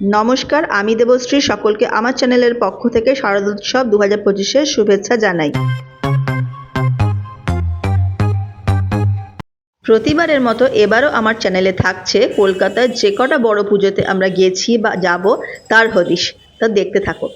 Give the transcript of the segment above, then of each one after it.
নমস্কার, আমি দেবশ্রী। সকলকে আমার চ্যানেলের পক্ষ থেকে শারদোৎসব দু হাজার পঁচিশের শুভেচ্ছা জানাই। প্রতিবারের মতো এবারও আমার চ্যানেলে থাকছে কলকাতার যে কটা বড় পুজোতে আমরা গেছি বা যাব, তার হদিশ। তা দেখতে থাকো।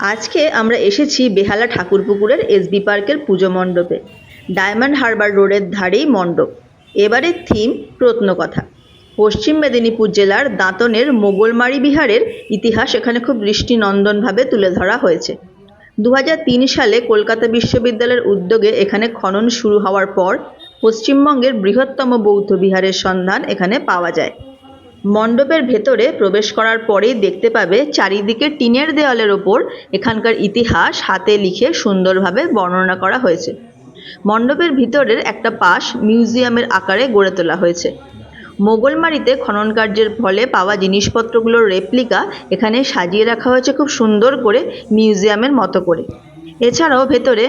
আজকে আমরা এসেছি বেহালা ঠাকুরপুকুরের এসবি পার্কের পুজো মণ্ডপে। ডায়মন্ড হারবার রোডের ধারেই মণ্ডপ। এবারের থিম প্রত্নকথা। পশ্চিম মেদিনীপুর জেলার দাঁতনের মোগলমারি বিহারের ইতিহাস এখানে খুব দৃষ্টিনন্দনভাবে তুলে ধরা হয়েছে। দু হাজার তিন সালে কলকাতা বিশ্ববিদ্যালয়ের উদ্যোগে এখানে খনন শুরু হওয়ার পর পশ্চিমবঙ্গের বৃহত্তম বৌদ্ধ বিহারের সন্ধান এখানে পাওয়া যায়। মণ্ডপের ভেতরে প্রবেশ করার পরেই দেখতে পাবে চারিদিকে টিনের দেওয়ালের ওপর এখানকার ইতিহাস হাতে লিখে সুন্দরভাবে বর্ণনা করা হয়েছে। মণ্ডপের ভিতরের একটা পাশ মিউজিয়ামের আকারে গড়ে তোলা হয়েছে। মোগলমারিতে খনন কার্যের ফলে পাওয়া জিনিসপত্রগুলোর রেপ্লিকা এখানে সাজিয়ে রাখা হয়েছে খুব সুন্দর করে মিউজিয়ামের মতো করে। এছাড়াও ভেতরে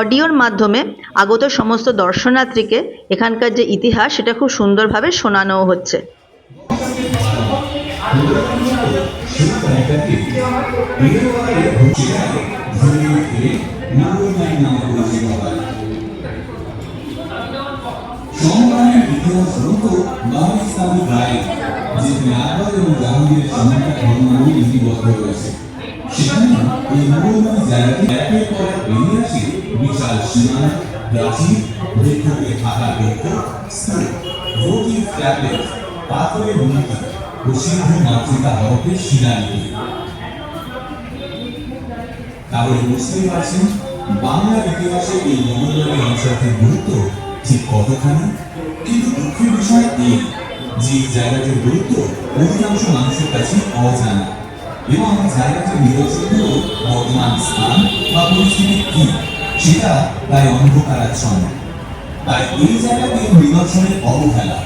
অডিওর মাধ্যমে আগত সমস্ত দর্শনার্থীকে এখানকার যে ইতিহাস, সেটা খুব সুন্দরভাবে শোনানোও হচ্ছে। সমকালীন ইতিহাস গ্রন্থ ইসলামী গাইড যেখানে আকবর এবং জাহাঙ্গীরের সময়টা ঘটনাগুলি লিপিবদ্ধ রয়েছে সেখানে এই মূল্যবান জায়গাটি একের পর বেরিয়ে আসে বিশাল সীমানা প্রাচীর বৃক্ষকে থাকা বৃক্ষ স্তূপ ভৌতিক ট্যাবলেট পাথরের মূর্তি ও সিদ্ধ মাতৃকা হরফের শিলালিপি তাহলে বুঝতেই পারছেন, বাংলার ইতিহাসে এই মঙ্গলবাড়ি অঞ্চলটির গুরুত্ব ঠিক কতখানি? বিষয় যে জায়গাটির গুরুত্ব অধিকাংশ মানুষের কাছে অজানা। এবং জায়গাটির নিদর্শনগুলো বর্তমান স্থান বা পরিস্থিতি কি, সেটা তাই তাই এই নিদর্শনের অবহেলা।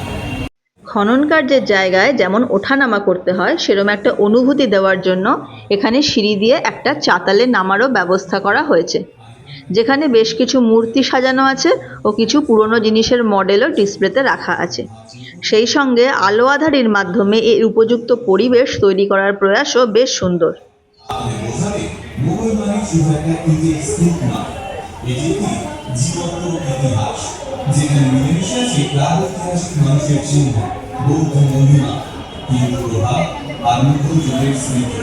খনন কার্যের জায়গায় যেমন ওঠানামা করতে হয় সেরকম একটা অনুভূতি দেওয়ার জন্য এখানে সিঁড়ি দিয়ে একটা চাতালে নামারও ব্যবস্থা করা হয়েছে। যেখানে বেশ কিছু মূর্তি সাজানো আছে ও কিছু পুরনো জিনিসের মডেলও ডিসপ্লেতে রাখা আছে সেই সঙ্গে আলো আধারির মাধ্যমে এর উপযুক্ত পরিবেশ তৈরি করার প্রয়াসও বেশ সুন্দর আর মুঘল যুগের স্মৃতি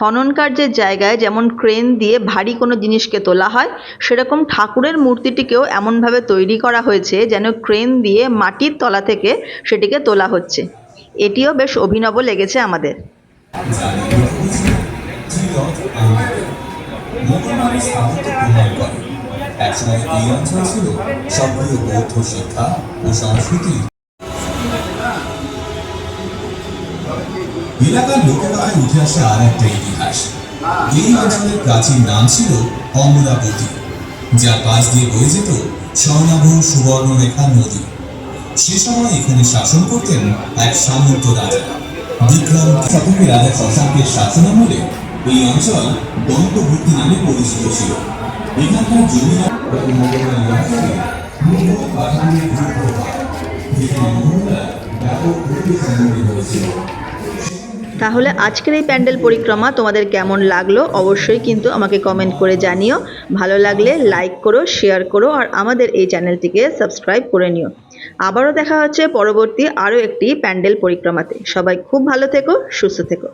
খনন কার্যের জায়গায় যেমন ক্রেন দিয়ে ভারী কোনো জিনিসকে তোলা হয়, সেরকম ঠাকুরের মূর্তিটিকেও এমনভাবে তৈরি করা হয়েছে যেন ক্রেন দিয়ে মাটির তলা থেকে সেটিকে তোলা হচ্ছে। এটিও বেশ অভিনব লেগেছে আমাদের। এই অঞ্চল ছিল সক্রিয় বৌদ্ধ শিক্ষা ও সংস্কৃতি এলাকার লোককথায় উঠে আসে আর একটা ইতিহাস। এই অঞ্চলের প্রাচীন নাম ছিল অমরাবতী যার পাশ দিয়ে বয়ে যেত স্বর্ণাভ সুবর্ণরেখা নদী। সে সময় এখানে শাসন করতেন এক সামন্ত রাজা। বিক্রম শতকে রাজা শশাঙ্কের শাসনামলে এই অঞ্চল দন্তভূতি নামে পরিচিত ছিল। এখানকার মোগলরা ব্যাপক ভূতি সংগঠিত হয়েছিল তাহলে আজকের এই প্যান্ডেল পরিক্রমা তোমাদের কেমন লাগল অবশ্যই কিন্তু আমাকে কমেন্ট করে জানিও। ভালো লাগলে লাইক করো শেয়ার করো আর আমাদের এই চ্যানেলটিকে সাবস্ক্রাইব করে নিও। আবারও দেখা হচ্ছে পরবর্তী আরও একটি প্যান্ডেল পরিক্রমাতে। সবাই খুব ভালো থেকো, সুস্থ থেকো।